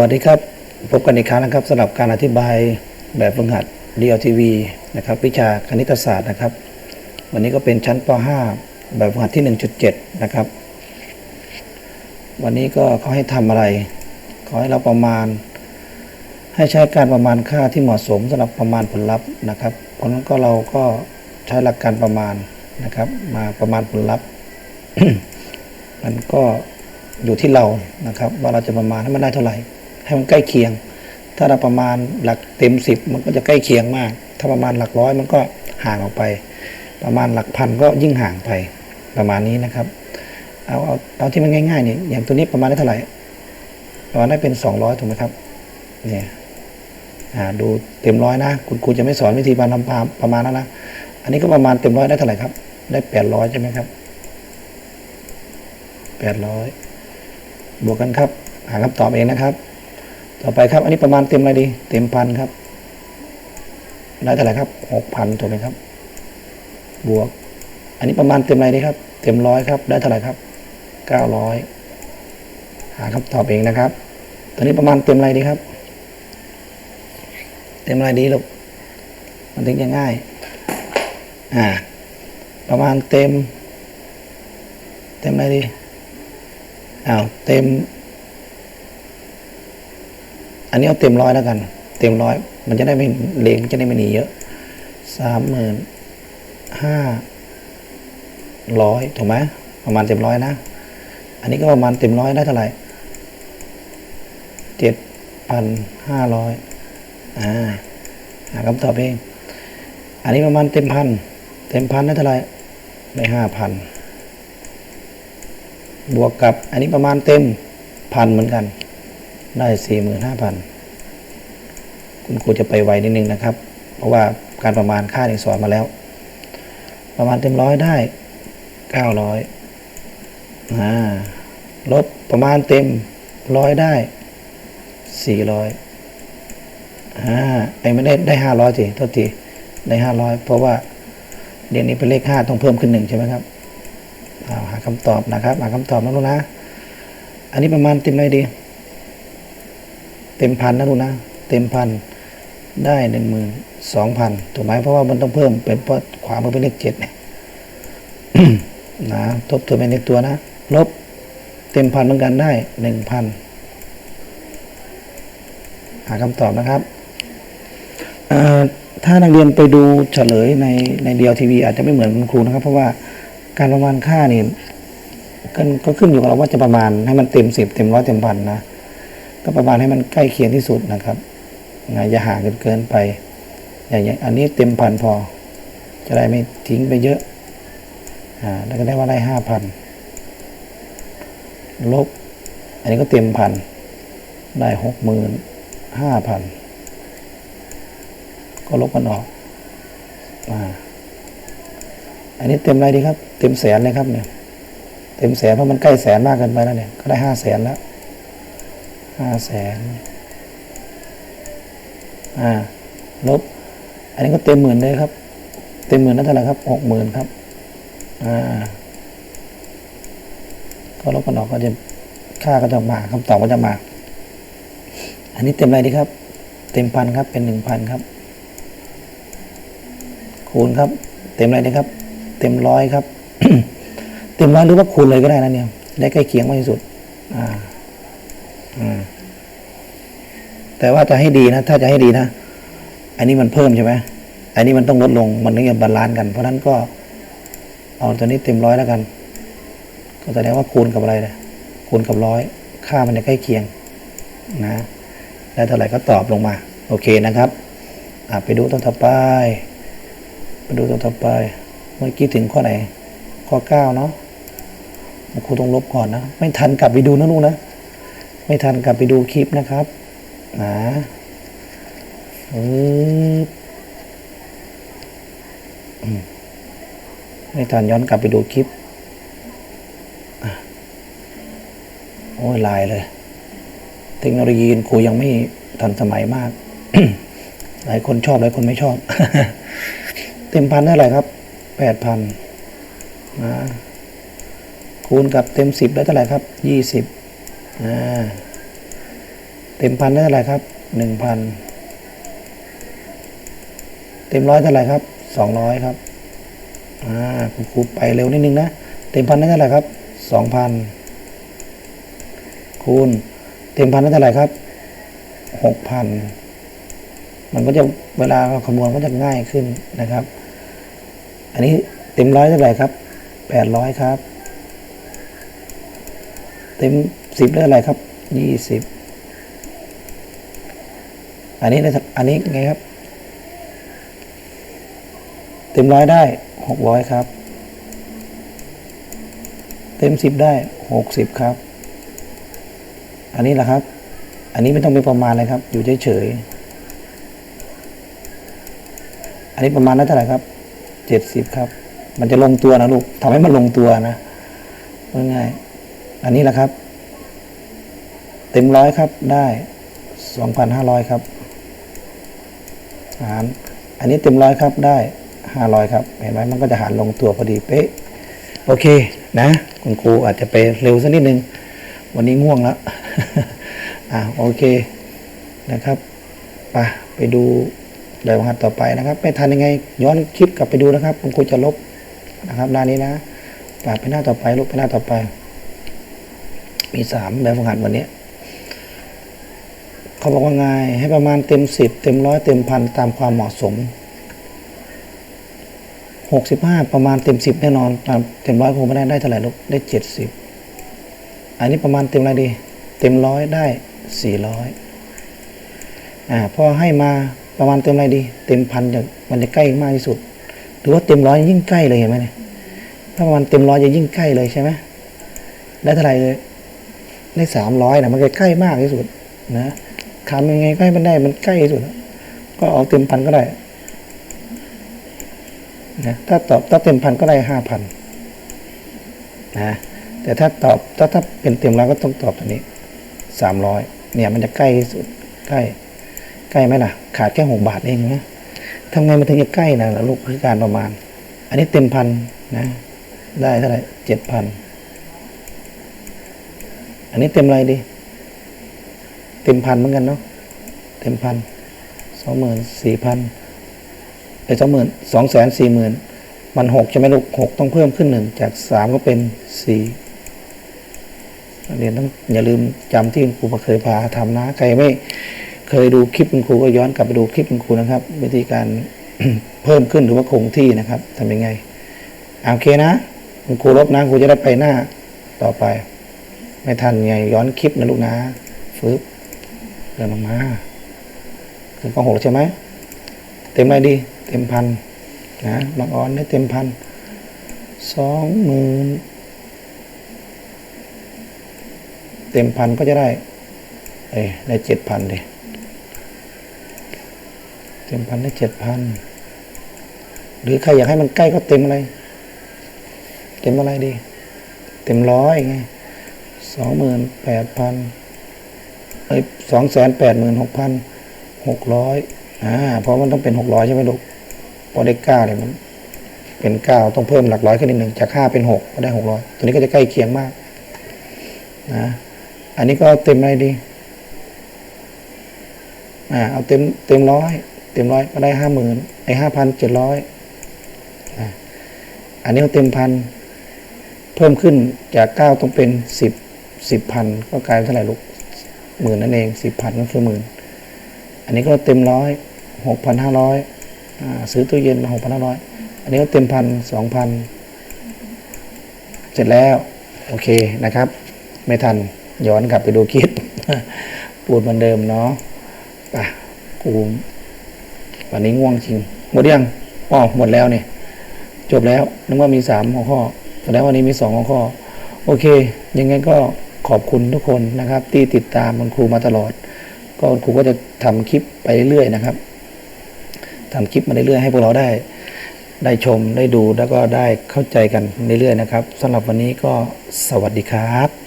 วัสดีครับ พบกันอีกครั้งนะครับสำหรับการอธิบายแบบฝึกหัด DLTV นะครับวิชาคณิตศาสตร์นะครับ วันนี้ก็เป็นชั้นป .5 แบบฝึกหัดที่ 1.7 นะครับ วันนี้ก็เขาให้ทำอะไร ขอให้เราประมาณ ให้ใช้การประมาณค่าที่เหมาะสมสำหรับประมาณผลลัพธ์นะครับเพราะฉะนั้นก็เราก็ใช้หลักการประมาณนะครับ มาประมาณผลลัพธ์มันก็อยู่ที่เรานะครับ ว่าเราจะประมาณให้มันได้เท่าไหร่ ให้มันใกล้เคียง ถ้าเราประมาณหลักเต็มสิบมันก็จะใกล้เคียงมาก ถ้าประมาณหลักร้อยมันก็ห่างออกไป ประมาณหลักพันก็ยิ่งห่างไปประมาณนี้นะครับ เอาเอาเอาที่มันง่ายๆนี่อย่างตัวนี้ประมาณได้เท่าไหร่ประมาณได้เป็นสองร้อยถูกไหมครับเนี่ยดูเต็มร้อยนะคุณครูจะไม่สอนวิธีการทำปาประมาณนั้นนะอันนี้ก็ประมาณเต็มร้อยได้เท่าไหร่ครับ ได้แปดร้อยใช่ไหมครับแปดร้อยบวกกันครับ หาคำตอบเองนะครับ ต่อไปครับ อันนี้ประมาณเต็มอะไรดี เต็มพันครับ ได้เท่าไหร่ครับหกพันถูกไหมครับ บวก อันนี้ประมาณเต็มอะไรดีครับ เต็มร้อยครับ ได้เท่าไหร่ครับเก้าร้อยหาคำตอบเองนะครับตัวนี้ประมาณเต็มอะไรดีครับ เต็มอะไรดีลูก มันถึงจะง่าย อ่า ประมาณเต็ม เต็มอะไรดี อ้าว เต็ม อันนี้เอาเต็มร้อยแล้วกัน เต็มร้อยมันจะได้ไม่เลงจะได้ไม่หนีเยอะสามหมื่นห้าร้อยถูกไหมประมาณเต็มร้อยนะ อันนี้ก็ประมาณเต็มร้อยได้เท่าไหร่เจ็ดพันห้าร้อยอ่าหาคำตอบเอง อันนี้ประมาณเต็มพันเต็มพันได้เท่าไหร่ได้ห้าพันบวกกับอันนี้ประมาณเต็มพันเหมือนกัน ได้สี่หมื่นห้าพันคุณครูจะไปไวนิดนึงนะครับ เพราะว่าการประมาณค่าที่สอนมาแล้ว ประมาณเต็มร้อยได้เก้าร้อยลบประมาณเต็มร้อยได้สี่ร้อยอ่าไอ้ไม่ได้ได้ห้าร้อยสิโทษทีได้ห้าร้อยเพราะว่าเดี๋ยวนี้เป็นเลขห้าต้องเพิ่มขึ้นหนึ่งใช่ไหมครับาหาคำตอบนะครับ หาคำตอบนะลูกนะ อันนี้ประมาณเต็มเลยดี ต็มพันนะลูกนะเต็มพันได้หนึ่งหมื่นสองพันถูกไหมเพราะว่ามันต้องเพิ่มเป็นเพราะขวามือเป็นเลขเจ็ดนะทบทวนเป็นเลขตัวนะ ลบเต็มพันเหมือนกันได้หนึ่งพันหาคำตอบนะครับถ้านักเรียนไปดูเฉลยในในเดียวทีวีอาจจะไม่เหมือนคุณครูนะครับ เพราะว่าการประมาณค่านี่ก็ขึ้นอยู่กับเราว่าจะประมาณให้มันเต็มสิบเต็มร้อยเต็มพันนะ ก็ประมาณให้มันใกล้เคียงที่สุดนะครับนะอย่าห่างกันเกินไป อย่างอย่างอันนี้เต็มพันพอ จะได้ไม่ทิ้งไปเยอะอ่าแล้วก็ได้ว่าได้ห้าพันลบ อันนี้ก็เต็มพันได้หกหมื่นห้าพันก็ลบมันออกอ่าอันนี้เต็มอะไรดีครับ เต็มแสนเลยครับเนี่ย เต็มแสนเพราะมันใกล้แสนมากเกินไปแล้วเนี่ย ก็ได้ห้าแสนแล้ว ห้าแสนอ่าลบ อันนี้ก็เต็มหมื่นเลยครับ เต็มหมื่นนั่นเท่าไหร่ครับหกหมื่นครับอ่าก็ลบมันออกก็จะค่าก็จะมาคำตอบก็จะมา อันนี้เต็มอะไรดีครับ เต็มพันครับเป็นหนึ่งพันครับ คูณครับ เต็มอะไรดีครับ เต็มร้อยครับ เต็มร้อยหรือว่าคูณเลยก็ได้นะเนี่ย ได้ใกล้เคียงมากที่สุด อ่า แต่ว่าจะให้ดีนะ ถ้าจะให้ดีนะ อันนี้มันเพิ่มใช่ไหมอันนี้มันต้องลดลง มันถึงจะบาลานซ์กัน เพราะนั้นก็ เอาตัวนี้เต็มร้อยแล้วกัน ก็แสดงว่าคูณกับอะไรเลยคูณกับร้อย ค่ามันจะใกล้เคียง นะได้เท่าไหร่ก็ตอบลงมา โอเคนะครับไปดูตัวต่อไป ไปดูตัวต่อไป เมื่อกี้ถึงข้อไหน ข้อเก้าเนาะครูต้องลบก่อนนะ ไม่ทันกลับไปดูนะลูกนะ ไม่ทันกลับไปดูคลิปนะครับนะไม่ทันย้อนกลับไปดูคลิปโอ้ยลายเลย เทคโนโลยีครูยังไม่ทันสมัยมาก หลายคนชอบหลายคนไม่ชอบ เต็มพันเท่าไหร่ครับแปดพันนะคูณกับเต็มสิบได้เท่าไหร่ครับยี่สิบ เต็มพันเท่าไหร่ครับหนึ่งพันเต็มร้อยเท่าไหร่ครับสองร้อยครับอ่าคุณครูไปเร็วนิดนึงนะ เต็มพันเท่าไหร่ครับสองพันคูณ เต็มพันเท่าไหร่ครับหกพันมันก็จะเวลาเราคำนวณก็จะง่ายขึ้นนะครับ อันนี้เต็มร้อยเท่าไหร่ครับแปดร้อยครับ เต็ม สิบได้เท่าไรครับยี่สิบอันนี้ได้สักอันนี้ไงครับ เต็มร้อยได้หกร้อยครับ เต็มสิบได้หกสิบครับ อันนี้แหละครับ อันนี้ไม่ต้องเป็นประมาณเลยครับ อยู่เฉยๆอันนี้ประมาณได้เท่าไหร่ครับเจ็ดสิบครับ มันจะลงตัวนะลูกทำให้มันลงตัวนะง่ายๆอันนี้แหละครับ เต็มร้อยครับได้สองพันห้าร้อยครับหารอันนี้เต็มร้อยครับได้ห้าร้อยครับเห็นไหมมันก็จะหารลงตัวพอดีเป๊ะโอเคนะ คุณครูอาจจะไปเร็วสักนิดนึง วันนี้ง่วงแล้วอ่าโอเคนะครับไปไปดูเดี๋ยวหัดต่อไปนะครับ ไม่ทันยังไง ย้อนคลิปกลับไปดูนะครับ คุณครูจะลบนะครับหน้านี้นะกลับไปหน้าต่อไปลบไปหน้าต่อไป มีสามแบบฝึกหัดวันนี้ เขาบอกว่าไงให้ประมาณเต็มสิบเต็มร้อยเต็มพันตามความเหมาะสมหกสิบห้าประมาณเต็มสิบแน่นอนตามเต็มร้อยคงไม่ได้ได้เท่าไหร่ลูกได้เจ็ดสิบอันนี้ประมาณเต็มอะไรดี เต็มร้อยได้สี่ร้อยอ่าพอให้มาประมาณเต็มอะไรดี เต็มพันจะมันจะใกล้มากที่สุดหรือว่าเต็มร้อยยิ่งใกล้เลยเห็นไหมเนี่ยถ้าประมาณเต็มร้อยจะยิ่งใกล้เลยใช่ไหมได้เท่าไหร่เลยได้สามร้อยนะมันใกล้มากที่สุดนะ ทำยังไงก็ให้มันได้มันใกล้ที่สุด ก็เอาเต็มพันก็ได้นะถ้าตอบถ้าเต็มพันก็ได้ห้าพันนะแต่ถ้าตอบถ้าถ้าเป็นเต็มร้อยก็ต้องตอบตัวนี้สามร้อยเนี่ยมันจะใกล้ที่สุดใกล้ใกล้ไหมล่ะ ขาดแค่หกบาทเองนะทำไงมันถึงจะใกล้นะลูกคือการประมาณ อันนี้เต็มพันนะได้เท่าไหร่เจ็ดพันอันนี้เต็มอะไรดี เต็มพันเหมือนกันเนาะเต็มพันสองหมื่นสี่พันไอ้สองหมื่นสองแสนสี่หมื่นมันหกใช่ไหมลูกหกต้องเพิ่มขึ้นหนึ่งจากสามก็เป็นสี่เรียนต้องอย่าลืมจำที่คุณครูเคยพาทำนะ ใครไม่เคยดูคลิปคุณครูก็ย้อนกลับไปดูคลิปคุณครูนะครับ วิธีการเพิ่มขึ้นหรือว่าคงที่นะครับทำยังไงอะโอเคนะคุณครูลบนะครูจะได้ไปหน้าต่อไป ไม่ทันไงย้อนคลิปนะลูกนะฟึบ เดินลงมาถึงกองหกใช่ไหมเต็มอะไรดี เต็มพันนะบางออนได้เต็มพันสองหมื่นเต็มพันก็จะได้เอ้ได้เจ็ดพันดิเต็มพันได้เจ็ดพันหรือใครอยากให้มันใกล้ก็เต็มอะไร เต็มอะไรดี เต็มร้อยไงสองหมื่นแปดพัน สองแสนแปดหมื่นหกพันหกร้อยอ่าเพราะมันต้องเป็นหกร้อยใช่ไหมลูกพอได้เก้าเนี่ยมันเป็นเก้าต้องเพิ่มหลักร้อยขึ้นนิดหนึ่งจากห้าเป็นหกก็ได้หกร้อยตัวนี้ก็จะใกล้เคียงมากนะอันนี้ก็เต็มอะไรดีอ่าเอาเต็มเต็มร้อยเต็มร้อยก็ได้ห้าหมื่นไอ้ห้าพันเจ็ดร้อยอันนี้เอาเต็มพันเพิ่มขึ้นจากเก้าต้องเป็นสิบสิบพันก็กลายเป็นเท่าไหร่ลูก หมื่นนั่นเองสิบพันก็คือหมื่นอันนี้ก็เต็มร้อยหกพันห้าร้อยซื้อตู้เย็นมาหกพันห้าร้อยอันนี้ก็เต็มพันสองพันเสร็จแล้ว โอเคนะครับ ไม่ทันย้อนกลับไปดูคลิปปูดเหมือนเดิมเนาะป่ะกูวันนี้ง่วงจริง หมดยังอ๋อหมดแล้วเนี่ยจบแล้วนึกว่ามีสามหัวข้อแสดงวันนี้มีสองหัวข้อ โอเค ยังไงก็ ขอบคุณทุกคนนะครับ ที่ติดตามคุณครูมาตลอด ก็คุณครูก็จะทำคลิปไปเรื่อยๆนะครับทำคลิปมาเรื่อยๆให้พวกเราได้ ได้ชมได้ดูแล้วก็ได้เข้าใจกันเรื่อยๆนะครับสำหรับวันนี้ก็สวัสดีครับ